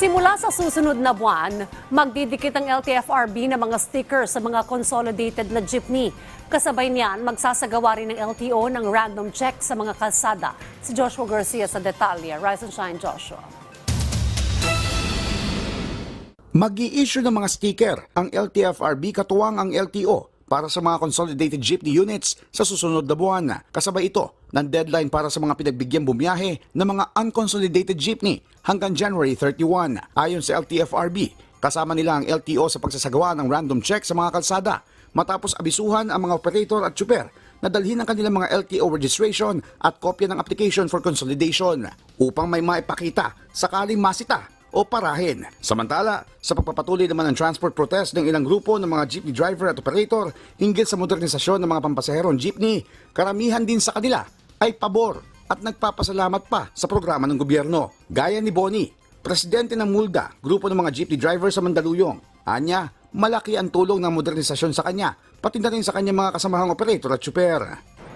Simula sa susunod na buwan, magdidikit ang LTFRB ng mga sticker sa mga consolidated na jeepney. Kasabay niyan, magsasagawa rin ng LTO ng random check sa mga kalsada. Si Joshua Garcia sa detalye. Rise and shine, Joshua. mag issue ng mga sticker ang LTFRB katuwang ang LTO para sa mga consolidated jeepney units sa susunod na buwan. Kasabay ito ng deadline para sa mga pinagbigyan bumiyahe ng mga unconsolidated jeepney hanggang January 31. Ayon sa LTFRB, kasama nila ang LTO sa pagsasagawa ng random check sa mga kalsada matapos abisuhan ang mga operator at tsuper na dalhin ang kanilang mga LTO registration at kopya ng application for consolidation upang may maipakita sakaling masita o parahin. Samantala, sa pagpapatuloy naman ng transport protest ng ilang grupo ng mga jeepney driver at operator hinggil sa modernisasyon ng mga pampasaherong jeepney, karamihan din sa kanila ay pabor at nagpapasalamat pa sa programa ng gobyerno. Gaya ni Bonnie, presidente ng MULDA, grupo ng mga jeepney driver sa Mandaluyong. Anya, malaki ang tulong ng modernisasyon sa kanya, pati na rin sa kanyang mga kasamahang operator at tsuper.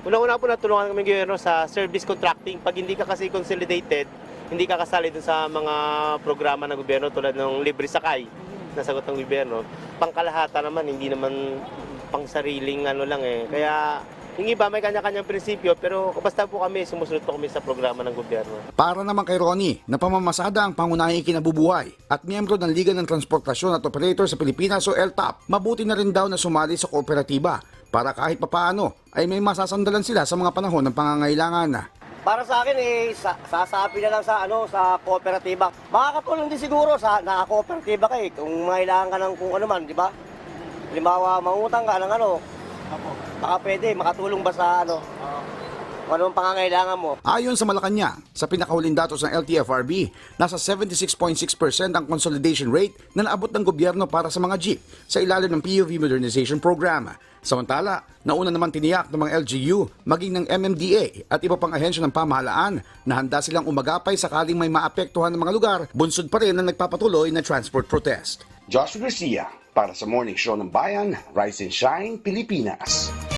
Una-una po natulungan ng gobyerno sa service contracting. Pag hindi ka kasi consolidated, hindi ka kasali dun sa mga programa ng gobyerno tulad ng libre sakay na sagot ng gobyerno. Pangkalahata naman, hindi naman pang sariling ano lang eh. Kaya yung iba may kanya-kanyang prinsipyo pero basta po kami, sumusunod po kami sa programa ng gobyerno. Para naman kay Ronnie, na pamamasada ang pangunahing kinabubuhay at miyembro ng Liga ng Transportasyon at Operator sa Pilipinas o LTAP, mabuti na rin daw na sumali sa kooperatiba para kahit papaano ay may masasandalan sila sa mga panahon ng pangangailangan. Para sa akin eh sa, sasapi na lang sa ano sa kooperatiba. Makakatulong din siguro sa nakakooperatiba ka eh kung mailangan ka ng kung ano man, di ba? Halimbawa, mangutang ka ng ano. Baka pwede, makatulong ba sa ano? Kung anong pangangailangan mo. Ayon sa Malacanang, sa pinakahuling datos ng LTFRB, nasa 76.6% ang consolidation rate na naabot ng gobyerno para sa mga jeep sa ilalim ng PUV Modernization Program. Samantala, nauna naman tiniyak ng mga LGU, maging ng MMDA at iba pang ahensya ng pamahalaan na handa silang umagapay sakaling may maapektuhan ng mga lugar, bunsod pa rin ang nagpapatuloy na transport protest. Joshua Garcia para sa Morning Show ng Bayan, Rise and Shine, Pilipinas.